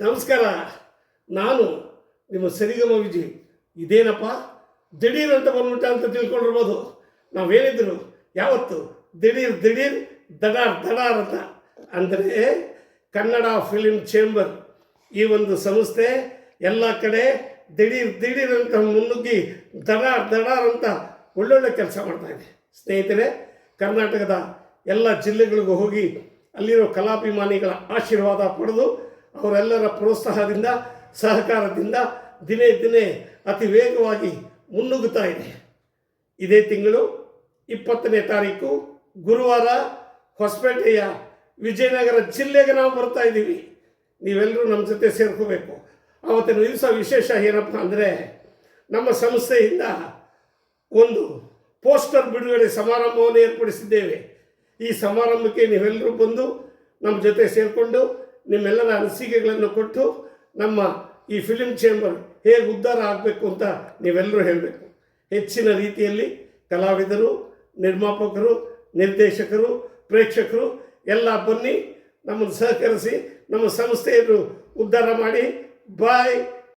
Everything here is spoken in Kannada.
ನಮಸ್ಕಾರ. ನಾನು ನಿಮ್ಮ ಸರಿಗಮ ವಿಜಯ್ ಇದೇನಪ್ಪ? ದಿಢೀರ್ ಅಂತ ಬಂದ್ಬಿಟ್ಟ ಅಂತ ತಿಳ್ಕೊಂಡಿರ್ಬೋದು. ನಾವೇನಿದ್ರು ಯಾವತ್ತು? ದಿಢೀರ್ ದಿಢೀರ್, ದಡಾರ್ ದಡಾರ್ ಅಂತ. ಅಂದರೆ ಕನ್ನಡ ಫಿಲಿಂ ಚೇಂಬರ್. ಈ ಒಂದು ಸಂಸ್ಥೆ ಎಲ್ಲ ಕಡೆ ದಿಢೀರ್ ದಿಢೀರ್ ಅಂತ ಮುನ್ನುಗ್ಗಿ ದಡಾರ್ ದಡಾರ್ ಅಂತ ಒಳ್ಳೊಳ್ಳೆ ಕೆಲಸ ಮಾಡ್ತಾ ಇದೆ. ಸ್ನೇಹಿತರೆ, ಕರ್ನಾಟಕದ ಎಲ್ಲ ಜಿಲ್ಲೆಗಳಿಗೂ ಹೋಗಿ ಅಲ್ಲಿರೋ ಕಲಾಭಿಮಾನಿಗಳ ಆಶೀರ್ವಾದ ಪಡೆದು ಅವರೆಲ್ಲರ ಪ್ರೋತ್ಸಾಹದಿಂದ, ಸಹಕಾರದಿಂದ ದಿನೇ ದಿನೇ ಅತಿ ವೇಗವಾಗಿ ಮುನ್ನುಗ್ಗುತ್ತಾ ಇದೆ. ಇದೇ ತಿಂಗಳು ಇಪ್ಪತ್ತನೇ ತಾರೀಕು ಗುರುವಾರ ಹೊಸಪೇಟೆಯ ವಿಜಯನಗರ ಜಿಲ್ಲೆಗೆ ನಾವು ಬರ್ತಾ ಇದ್ದೀವಿ. ನೀವೆಲ್ಲರೂ ನಮ್ಮ ಜೊತೆ ಸೇರ್ಕೋಬೇಕು. ಆವತ್ತಿನ ದಿವಸ ವಿಶೇಷ ಏನಪ್ಪ ಅಂದರೆ ನಮ್ಮ ಸಂಸ್ಥೆಯಿಂದ ಒಂದು ಪೋಸ್ಟರ್ ಬಿಡುಗಡೆ ಸಮಾರಂಭವನ್ನು ಏರ್ಪಡಿಸಿದ್ದೇವೆ. ಈ ಸಮಾರಂಭಕ್ಕೆ ನೀವೆಲ್ಲರೂ ಬಂದು ನಮ್ಮ ಜೊತೆ ಸೇರಿಕೊಂಡು ನಿಮ್ಮೆಲ್ಲರ ಅನಿಸಿಕೆಗಳನ್ನು ಕೊಟ್ಟು ನಮ್ಮ ಈ ಫಿಲಿಂ ಚೇಂಬರ್ ಹೇಗೆ ಉದ್ಧಾರ ಆಗಬೇಕು ಅಂತ ನೀವೆಲ್ಲರೂ ಹೇಳಬೇಕು. ಹೆಚ್ಚಿನ ರೀತಿಯಲ್ಲಿ ಕಲಾವಿದರು, ನಿರ್ಮಾಪಕರು, ನಿರ್ದೇಶಕರು, ಪ್ರೇಕ್ಷಕರು, ಎಲ್ಲ ಬನ್ನಿ, ನಮ್ಮನ್ನು ಸಹಕರಿಸಿ, ನಮ್ಮ ಸಂಸ್ಥೆಯನ್ನು ಉದ್ಧಾರ ಮಾಡಿ. ಬಾಯ್